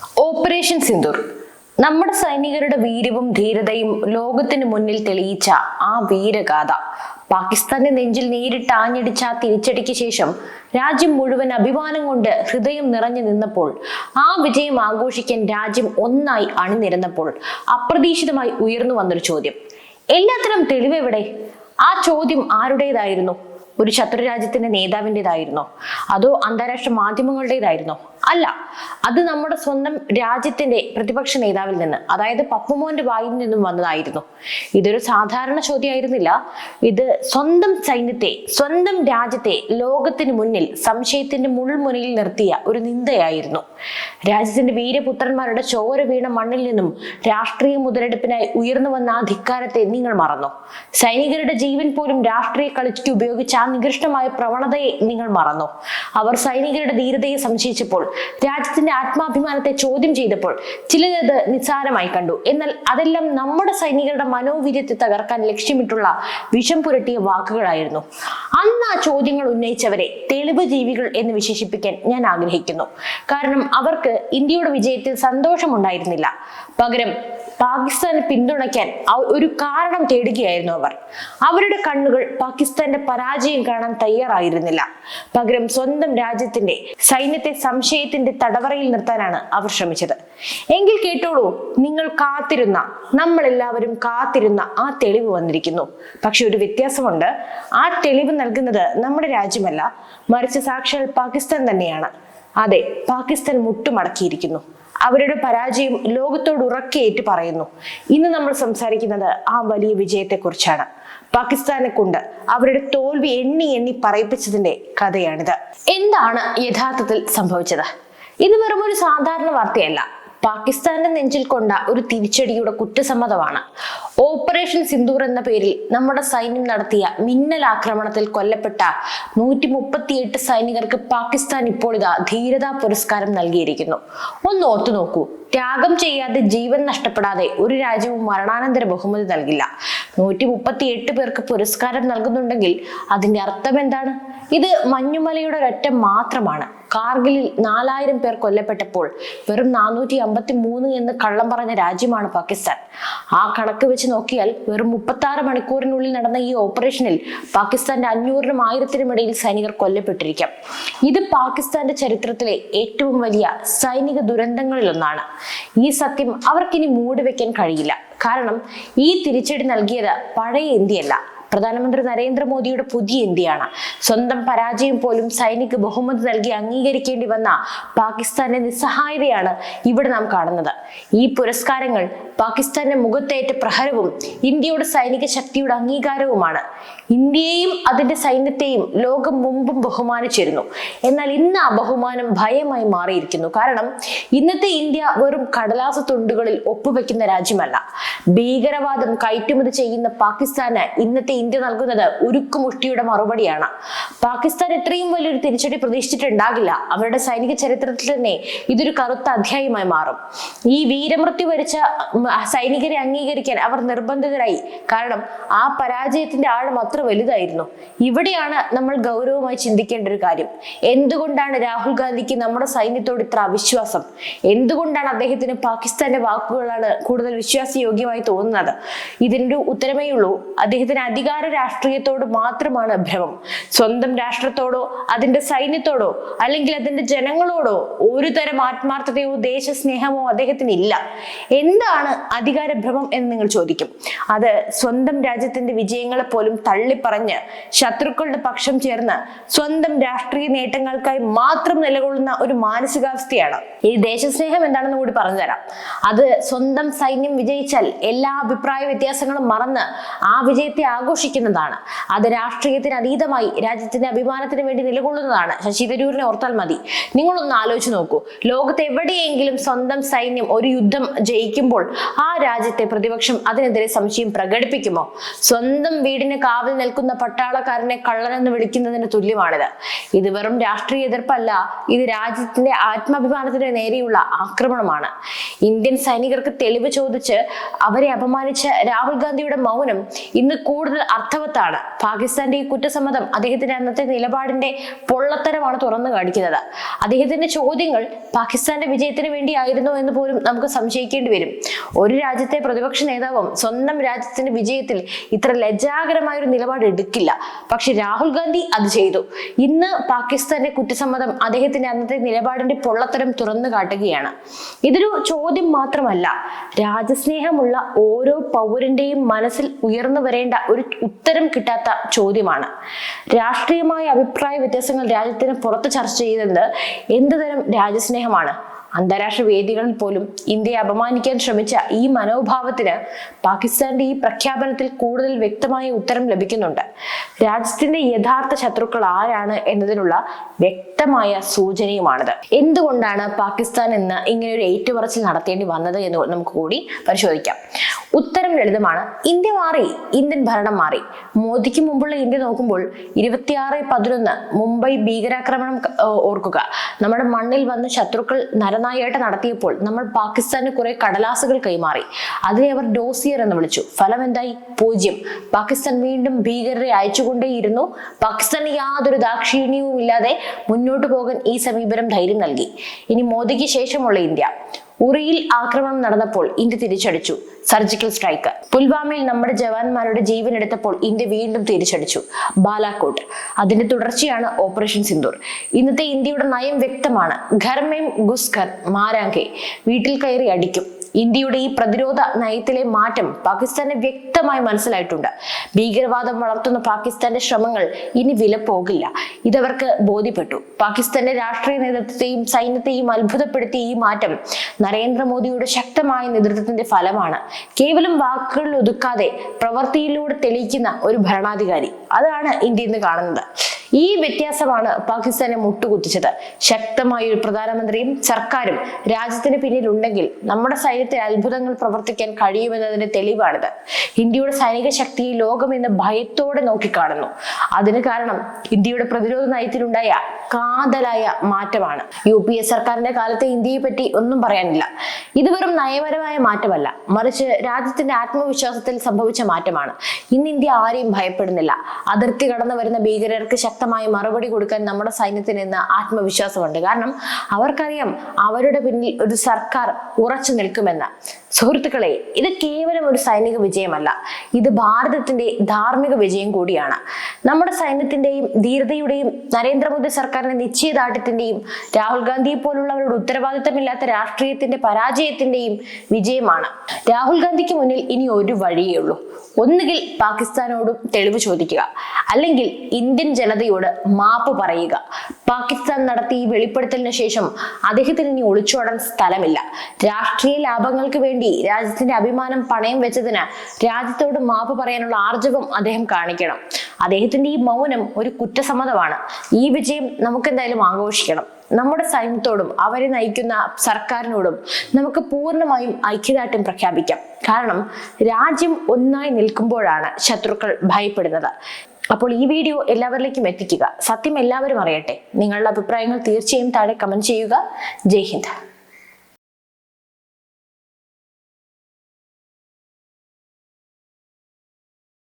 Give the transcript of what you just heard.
Operation Sindoor. നമ്മുടെ സൈനികരുടെ വീര്യവും ധീരതയും ലോകത്തിന് മുന്നിൽ തെളിയിച്ച ആ വീരഗാഥ. പാകിസ്ഥാന്റെ നെഞ്ചിൽ നേരിട്ട് ആഞ്ഞടിച്ച ആ തിരിച്ചടിക്ക് ശേഷം രാജ്യം മുഴുവൻ അഭിമാനം കൊണ്ട് ഹൃദയം നിറഞ്ഞു നിന്നപ്പോൾ ആ വിജയം ആഘോഷിക്കാൻ രാജ്യം ഒന്നായി അണിനിരന്നപ്പോൾ അപ്രതീക്ഷിതമായി ഉയർന്നു വന്നൊരു ചോദ്യം. എല്ലാത്തിനും തെളിവെവിടെ? ആ ചോദ്യം ആരുടേതായിരുന്നു? ഒരു ശത്രു രാജ്യത്തിന്റെ നേതാവിന്റെതായിരുന്നോ? അതോ അന്താരാഷ്ട്ര മാധ്യമങ്ങളുടേതായിരുന്നോ? അല്ല അത് നമ്മുടെ സ്വന്തം രാജ്യത്തിന്റെ പ്രതിപക്ഷ നേതാവിൽ നിന്ന് അതായത് പപ്പുമോന്റെ വായിൽ നിന്നും വന്നതായിരുന്നു. ഇതൊരു സാധാരണ ചോദ്യമായിരുന്നില്ല. ഇത് സ്വന്തം സൈന്യത്തെ സ്വന്തം രാജ്യത്തെ ലോകത്തിന് മുന്നിൽ സംശയത്തിന്റെ മുൾമുനയിൽ നിർത്തിയ ഒരു നിന്ദയായിരുന്നു. രാജ്യത്തിന്റെ വീരപുത്രന്മാരുടെ ചോര വീണ മണ്ണിൽ നിന്നും രാഷ്ട്രീയ മുതലെടുപ്പിനായി ഉയർന്നു വന്ന ആ ധിക്കാരത്തെ നിങ്ങൾ മറന്നു? സൈനികരുടെ ജീവൻ പോലും രാഷ്ട്രീയ കളിക്ക് ഉപയോഗിച്ച ആ നികൃഷ്ടമായ പ്രവണതയെ നിങ്ങൾ മറന്നു? അവർ സൈനികരുടെ ധീരതയെ സംശയിച്ചപ്പോൾ രാജ്യത്തിന്റെ ആത്മാഭിമാനത്തെ ചോദ്യം ചെയ്തപ്പോൾ ചിലരത് നിസ്സാരമായി കണ്ടു. എന്നാൽ അതെല്ലാം നമ്മുടെ സൈനികരുടെ മനോവീര്യത്തെ തകർക്കാൻ ലക്ഷ്യമിട്ടുള്ള വിഷം പുരട്ടിയ വാക്കുകളായിരുന്നു. അന്ന് ആ ചോദ്യങ്ങൾ ഉന്നയിച്ചവരെ തെളിവ് ജീവികൾ എന്ന് വിശേഷിപ്പിക്കാൻ ഞാൻ ആഗ്രഹിക്കുന്നു. കാരണം അവർക്ക് ഇന്ത്യയുടെ വിജയത്തിൽ സന്തോഷമുണ്ടായിരുന്നില്ല. പകരം പാകിസ്ഥാനെ പിന്തുണയ്ക്കാൻ ഒരു കാരണം തേടുകയായിരുന്നു അവർ. അവരുടെ കണ്ണുകൾ പാകിസ്ഥാന്റെ പരാജയം കാണാൻ തയ്യാറായിരുന്നില്ല. പകരം സ്വന്തം രാജ്യത്തിന്റെ സൈന്യത്തെ സംശയത്തിന്റെ തടവറയിൽ നിർത്താനാണ് അവർ ശ്രമിച്ചത്. എങ്കിൽ കേട്ടോളൂ നിങ്ങൾ കാത്തിരുന്ന നമ്മൾ എല്ലാവരും കാത്തിരുന്ന ആ തെളിവ് വന്നിരിക്കുന്നു. പക്ഷെ ഒരു വ്യത്യാസമുണ്ട്. ആ തെളിവ് നൽകുന്നത് നമ്മുടെ രാജ്യമല്ല മറിച്ച് സാക്ഷാൽ പാകിസ്ഥാൻ തന്നെയാണ്. അതെ പാകിസ്ഥാൻ മുട്ടുമടക്കിയിരിക്കുന്നു. അവരുടെ പരാജയം ലോകത്തോട് ഉറക്കെ ഏറ്റു പറയുന്നു. ഇന്ന് നമ്മൾ സംസാരിക്കുന്നത് ആ വലിയ വിജയത്തെക്കുറിച്ചാണ്. പാകിസ്ഥാനെ കൊണ്ട് അവരുടെ തോൽവി എണ്ണി എണ്ണി പറയിപ്പിച്ചതിന്റെ കഥയാണിത്. എന്താണ് യഥാർത്ഥത്തിൽ സംഭവിച്ചത്? ഇത് വെറും ഒരു സാധാരണ വാർത്തയല്ല. പാകിസ്ഥാന്റെ നെഞ്ചിൽ കൊണ്ട ഒരു തിരിച്ചടിയുടെ കുറ്റസമ്മതമാണ്. ഓപ്പറേഷൻ സിന്ദൂർ എന്ന പേരിൽ നമ്മുടെ സൈന്യം നടത്തിയ മിന്നൽ ആക്രമണത്തിൽ കൊല്ലപ്പെട്ട നൂറ്റി മുപ്പത്തിയെട്ട് സൈനികർക്ക് പാകിസ്ഥാൻ ഇപ്പോൾ ഇതാ ധീരതാ പുരസ്കാരം നൽകിയിരിക്കുന്നു. ഒന്ന് ഓർത്തു നോക്കൂ ത്യാഗം ചെയ്യാതെ ജീവൻ നഷ്ടപ്പെടാതെ ഒരു രാജ്യവും മരണാനന്തര ബഹുമതി നൽകില്ല. നൂറ്റി മുപ്പത്തിയെട്ട് പേർക്ക് പുരസ്കാരം നൽകുന്നുണ്ടെങ്കിൽ അതിന്റെ അർത്ഥം എന്താണ്? ഇത് മഞ്ഞുമലയുടെ ഒരൊറ്റ മാത്രമാണ്. കാർഗിലിൽ നാലായിരം പേർ കൊല്ലപ്പെട്ടപ്പോൾ വെറും നാനൂറ്റി അമ്പത്തി മൂന്ന് എന്ന് കള്ളം പറഞ്ഞ രാജ്യമാണ് പാകിസ്ഥാൻ. ആ കണക്ക് വെച്ച് നോക്കിയാൽ വെറും മുപ്പത്തി ആറ് മണിക്കൂറിനുള്ളിൽ നടന്ന ഈ ഓപ്പറേഷനിൽ പാകിസ്ഥാന്റെ അഞ്ഞൂറിനും ആയിരത്തിനും ഇടയിൽ സൈനികർ കൊല്ലപ്പെട്ടിരിക്കാം. ഇത് പാകിസ്ഥാന്റെ ചരിത്രത്തിലെ ഏറ്റവും വലിയ സൈനിക ദുരന്തങ്ങളിലൊന്നാണ്. ഈ സത്യം അവർക്കിനി മൂടിവെക്കാൻ കഴിയില്ല. കാരണം ഈ തിരിച്ചടി നൽകിയത് പഴയ ഇന്ത്യയല്ല. പ്രധാനമന്ത്രി നരേന്ദ്രമോദിയുടെ പുതിയ ഇന്ത്യയാണ്. സ്വന്തം പരാജയം പോലും സൈനിക ബഹുമതി നൽകി അംഗീകരിക്കേണ്ടി വന്ന പാകിസ്ഥാന്റെ നിസ്സഹായതയാണ് ഇവിടെ നാം കാണുന്നത്. ഈ പുരസ്കാരങ്ങൾ പാകിസ്ഥാന്റെ മുഖത്തേറ്റ പ്രഹരവും ഇന്ത്യയുടെ സൈനിക ശക്തിയുടെ അംഗീകാരവുമാണ്. ഇന്ത്യയെയും അതിന്റെ സൈന്യത്തെയും ലോകം മുമ്പും ബഹുമാനിച്ചിരുന്നു. എന്നാൽ ഇന്ന് ആ ബഹുമാനം ഭയമായി മാറിയിരിക്കുന്നു. കാരണം ഇന്നത്തെ ഇന്ത്യ വെറും കടലാസ തുണ്ടുകളിൽ ഒപ്പുവെക്കുന്ന രാജ്യമല്ല. ഭീകരവാദം കയറ്റുമതി ചെയ്യുന്ന പാകിസ്ഥാന് ഇന്നത്തെ ഇന്ത്യ നൽകുന്നത് ഉരുക്കുമുഷ്ടിയുടെ മറുപടിയാണ്. പാകിസ്ഥാൻ ഇത്രയും വലിയൊരു തിരിച്ചടി പ്രതീക്ഷിച്ചിട്ടുണ്ടാകില്ല. അവരുടെ സൈനിക ചരിത്രത്തിൽ തന്നെ ഇതൊരു കറുത്ത അധ്യായമായി മാറും. ഈ വീരമൃത്യു വരിച്ച സൈനികരെ അംഗീകരിക്കാൻ അവർ നിർബന്ധിതരായി. കാരണം ആ പരാജയത്തിന്റെ ആഴം അത്ര വലുതായിരുന്നു. ഇവിടെയാണ് നമ്മൾ ഗൗരവമായി ചിന്തിക്കേണ്ട ഒരു കാര്യം. എന്തുകൊണ്ടാണ് രാഹുൽ ഗാന്ധിക്ക് നമ്മുടെ സൈന്യത്തോട് ഇത്ര അവിശ്വാസം? എന്തുകൊണ്ടാണ് അദ്ദേഹത്തിന് പാകിസ്ഥാന്റെ വാക്കുകളാണ് കൂടുതൽ വിശ്വാസയോഗ്യമായി തോന്നുന്നത്? ഇതിന്റെ ഉത്തരമേ ഉള്ളൂ. അദ്ദേഹത്തിന് അധികാര രാഷ്ട്രീയത്തോട് മാത്രമാണ് ഭ്രമം. സ്വന്തം രാഷ്ട്രത്തോടോ അതിന്റെ സൈന്യത്തോടോ അല്ലെങ്കിൽ അതിന്റെ ജനങ്ങളോടോ ഒരു തരം ആത്മാർത്ഥതയോ ദേശസ്നേഹമോ അദ്ദേഹത്തിന് ഇല്ല. എന്താണ് അധികാര ഭ്രമം എന്ന് നിങ്ങൾ ചോദിക്കും. അത് സ്വന്തം രാജ്യത്തിന്റെ വിജയങ്ങളെ പോലും തള്ളിപ്പറഞ്ഞ് ശത്രുക്കളുടെ പക്ഷം ചേർന്ന് സ്വന്തം രാഷ്ട്രീയ നേട്ടങ്ങൾക്കായി മാത്രം നിലകൊള്ളുന്ന ഒരു മാനസികാവസ്ഥയാണ്. ഈ ദേശസ്നേഹം എന്താണെന്ന് കൂടി പറഞ്ഞുതരാം. അത് സ്വന്തം സൈന്യം വിജയിച്ചാൽ എല്ലാ അഭിപ്രായ വ്യത്യാസങ്ങളും മറന്ന് ആ വിജയത്തെ ആഘോഷിക്കുന്നതാണ്. അത് രാഷ്ട്രീയത്തിന് അതീതമായി രാജ്യത്തിന്റെ അഭിമാനത്തിന് വേണ്ടി നിലകൊള്ളുന്നതാണ്. ശശി തരൂരിനെ ഓർത്താൽ മതി. നിങ്ങളൊന്ന് ആലോചിച്ച് നോക്കൂ. ലോകത്ത് എവിടെയെങ്കിലും സ്വന്തം സൈന്യം ഒരു യുദ്ധം ജയിക്കുമ്പോൾ ആ രാജ്യത്തെ പ്രതിപക്ഷം അതിനെതിരെ സംശയം പ്രകടിപ്പിക്കുമോ? സ്വന്തം വീടിന് കാവൽ നിൽക്കുന്ന പട്ടാളക്കാരനെ കള്ളനെന്ന് വിളിക്കുന്നതിന് തുല്യമാണിത്. ഇത് വെറും രാഷ്ട്രീയ എതിർപ്പല്ല. ഇത് രാജ്യത്തിന്റെ ആത്മാഭിമാനത്തിന് നേരെയുള്ള ആക്രമണമാണ്. ഇന്ത്യൻ സൈനികർക്ക് തെളിവ് ചോദിച്ച് അവരെ അപമാനിച്ച രാഹുൽ ഗാന്ധിയുടെ മൗനം ഇന്ന് കൂടുതൽ അർത്ഥവത്താണ്. പാകിസ്ഥാന്റെ ഈ കുറ്റസമ്മതം അദ്ദേഹത്തിന്റെ അന്നത്തെ നിലപാടിന്റെ പൊള്ളത്തരമാണ് തുറന്നു കാണിക്കുന്നത്. അദ്ദേഹത്തിന്റെ ചോദ്യങ്ങൾ പാകിസ്ഥാന്റെ വിജയത്തിന് വേണ്ടിയായിരുന്നോ എന്ന് പോലും നമുക്ക് സംശയിക്കേണ്ടി വരും. ഒരു രാജ്യത്തെ പ്രതിപക്ഷ നേതാവും സ്വന്തം രാജ്യത്തിന്റെ വിജയത്തിൽ ഇത്ര ലജ്ജാകരമായ ഒരു നിലപാട് എടുക്കില്ല. പക്ഷെ രാഹുൽ ഗാന്ധി അത് ചെയ്തു. ഇന്ന് പാകിസ്ഥാന്റെ കുറ്റസമ്മതം അദ്ദേഹത്തിന്റെ അന്നത്തെ നിലപാടിന്റെ പൊള്ളത്തരം തുറന്നു കാട്ടുകയാണ്. ഇതൊരു ചോദ്യം മാത്രമല്ല. രാജ്യസ്നേഹമുള്ള ഓരോ പൗരന്റെയും മനസ്സിൽ ഉയർന്നു വരേണ്ട ഒരു ഉത്തരം കിട്ടാത്ത ചോദ്യമാണ്. രാഷ്ട്രീയമായ അഭിപ്രായ വ്യത്യാസങ്ങൾ രാജ്യത്തിന് പുറത്ത് ചർച്ച ചെയ്യുന്നത് എന്തുതരം രാജ്യസ്നേഹമാണ്? അന്താരാഷ്ട്ര വേദികളിൽ പോലും ഇന്ത്യയെ അപമാനിക്കാൻ ശ്രമിച്ച ഈ മനോഭാവത്തിന് പാകിസ്ഥാന്റെ ഈ പ്രഖ്യാപനത്തിൽ കൂടുതൽ വ്യക്തമായ ഉത്തരം ലഭിക്കുന്നുണ്ട്. രാജ്യത്തിന്റെ യഥാർത്ഥ ശത്രുക്കൾ ആരാണ് എന്നതിനുള്ള വ്യക്തമായ സൂചനയുമാണിത്. എന്തുകൊണ്ടാണ് പാകിസ്ഥാൻ ഇന്ന് ഇങ്ങനെ ഒരു ഏറ്റുപറച്ചിൽ നടത്തേണ്ടി വന്നത് എന്ന് നമുക്ക് കൂടി പരിശോധിക്കാം. ഉത്തരം ലളിതമാണ്. ഇന്ത്യ മാറി ഇന്ത്യൻ ഭരണം മാറി. മോദിക്ക് മുമ്പുള്ള ഇന്ത്യ നോക്കുമ്പോൾ ഇരുപത്തിയാറ് പതിനൊന്ന് മുംബൈ ഭീകരാക്രമണം ഓർക്കുക. നമ്മുടെ മണ്ണിൽ വന്ന് ശത്രുക്കൾ നരനായിട്ട് നടത്തിയപ്പോൾ നമ്മൾ പാകിസ്ഥാന് കുറെ കടലാസുകൾ കൈമാറി. അതിനെ അവർ ഡോസിയർ എന്ന് വിളിച്ചു. ഫലം എന്തായി? പൂജ്യം. പാകിസ്ഥാൻ വീണ്ടും ഭീകരരെ അയച്ചുകൊണ്ടേയിരുന്നു. പാകിസ്ഥാന് യാതൊരു ദാക്ഷിണ്യവും ഇല്ലാതെ മുന്നോട്ട് പോകാൻ ഈ സമീപനം ധൈര്യം നൽകി. ഇനി മോദിക്ക് ശേഷമുള്ള ഇന്ത്യ. ഉറിയിൽ ആക്രമണം നടന്നപ്പോൾ ഇന്ത്യ തിരിച്ചടിച്ചു. സർജിക്കൽ സ്ട്രൈക്ക് പുൽവാമയിൽ നമ്മുടെ ജവാന്മാരുടെ ജീവൻ എടുത്തപ്പോൾ ഇന്ത്യ വീണ്ടും തിരിച്ചടിച്ചു. ബാലാക്കോട്ട് അതിന്റെ തുടർച്ചയാണ് ഓപ്പറേഷൻ സിന്ദൂർ. ഇന്നത്തെ ഇന്ത്യയുടെ നയം വ്യക്തമാണ്. ഘർമേം ഗുസ്കർ മാരാങ്കെ വീട്ടിൽ കയറി അടിക്കും. ഇന്ത്യയുടെ ഈ പ്രതിരോധ നയത്തിലെ മാറ്റം പാകിസ്ഥാന് വ്യക്തമായി മനസ്സിലായിട്ടുണ്ട്. ഭീകരവാദം വളർത്തുന്ന പാകിസ്ഥാന്റെ ശ്രമങ്ങൾ ഇനി വില പോകില്ല. ഇതവർക്ക് ബോധ്യപ്പെട്ടു. പാകിസ്ഥാന്റെ രാഷ്ട്രീയ നേതൃത്വത്തെയും സൈന്യത്തെയും അത്ഭുതപ്പെടുത്തിയ ഈ മാറ്റം നരേന്ദ്രമോദിയുടെ ശക്തമായ നേതൃത്വത്തിന്റെ ഫലമാണ്. കേവലം വാക്കുകളിൽ ഒതുക്കാതെ പ്രവൃത്തിയിലൂടെ തെളിയിക്കുന്ന ഒരു ഭരണാധികാരി. അതാണ് ഇന്ത്യ ഇന്ന് കാണുന്നത്. ഈ വ്യത്യാസമാണ് പാകിസ്ഥാനെ മുട്ടുകുത്തിച്ചത്. ശക്തമായ ഒരു പ്രധാനമന്ത്രിയും സർക്കാരും രാജ്യത്തിന് പിന്നിലുണ്ടെങ്കിൽ നമ്മുടെ സൈന്യത്തിന് അത്ഭുതങ്ങൾ പ്രവർത്തിക്കാൻ കഴിയുമെന്നതിന്റെ തെളിവാണിത്. ഇന്ത്യയുടെ സൈനിക ശക്തിയെ ലോകം ഇന്ന് ഭയത്തോടെ നോക്കിക്കാണുന്നു. അതിന് കാരണം ഇന്ത്യയുടെ പ്രതിരോധ നയത്തിലുണ്ടായ കാതലായ മാറ്റമാണ്. യു പി എ സർക്കാരിന്റെ കാലത്തെ ഇന്ത്യയെ പറ്റി ഒന്നും പറയാനില്ല. ഇത് വെറും നയപരമായ മാറ്റമല്ല. മറിച്ച് രാജ്യത്തിന്റെ ആത്മവിശ്വാസത്തിൽ സംഭവിച്ച മാറ്റമാണ്. ഇന്ന് ഇന്ത്യ ആരെയും ഭയപ്പെടുന്നില്ല. അതിർത്തി കടന്നു വരുന്ന ഭീകരർക്ക് ശക്തമായ മറുപടി കൊടുക്കാൻ നമ്മുടെ സൈന്യത്തിന് ഇന്ന് ആത്മവിശ്വാസമുണ്ട്. കാരണം അവർക്കറിയാം അവരുടെ പിന്നിൽ ഒരു സർക്കാർ ഉറച്ചു നിൽക്കുമെന്ന്. സുഹൃത്തുക്കളെ ഇത് കേവലം ഒരു സൈനിക വിജയമല്ല. ഇത് ഭാരതത്തിന്റെ ധാർമ്മിക വിജയം കൂടിയാണ്. നമ്മുടെ സൈന്യത്തിന്റെയും ധീരതയുടെയും നരേന്ദ്രമോദി സർക്കാരിന്റെ നിശ്ചയദാർഢ്യത്തിന്റെയും രാഹുൽ ഗാന്ധിയെ പോലുള്ളവരുടെ ഉത്തരവാദിത്തമില്ലാത്ത രാഷ്ട്രീയത്തിന്റെ പരാജയത്തിന്റെയും വിജയമാണ്. രാഹുൽ ഗാന്ധിക്ക് മുന്നിൽ ഇനി ഒരു വഴിയേ ഉള്ളൂ. ഒന്നുകിൽ പാകിസ്ഥാനോടും തെളിവ് ചോദിക്കുക. അല്ലെങ്കിൽ ഇന്ത്യൻ ജനതയോട് മാപ്പ് പറയുക. പാകിസ്ഥാൻ നടത്തിയ ഈ വെളിപ്പെടുത്തലിന് ശേഷം അദ്ദേഹത്തിന് ഇനി ഒളിച്ചോടാൻ സ്ഥലമില്ല. രാഷ്ട്രീയ ലാഭങ്ങൾക്ക് വേണ്ടി രാജ്യത്തിന്റെ അഭിമാനം പണയം വെച്ചതിന് രാജ്യത്തോട് മാപ്പ് പറയാനുള്ള ആർജവം അദ്ദേഹം കാണിക്കണം. അദ്ദേഹത്തിന്റെ ഈ മൗനം ഒരു കുറ്റസമ്മതമാണ്. ഈ വിജയം നമുക്ക് എന്തായാലും ആഘോഷിക്കണം. നമ്മുടെ സൈന്യത്തോടും അവരെ നയിക്കുന്ന സർക്കാരിനോടും നമുക്ക് പൂർണമായും ഐക്യദാർഢ്യം പ്രഖ്യാപിക്കാം. കാരണം രാജ്യം ഒന്നായി നിൽക്കുമ്പോഴാണ് ശത്രുക്കൾ ഭയപ്പെടുന്നത്. അപ്പോൾ ഈ വീഡിയോ എല്ലാവരിലേക്കും എത്തിക്കുക. സത്യം എല്ലാവരും അറിയട്ടെ. നിങ്ങളുടെ അഭിപ്രായങ്ങൾ തീർച്ചയായും താഴെ കമന്റ് ചെയ്യുക. ജയ് ഹിന്ദ്.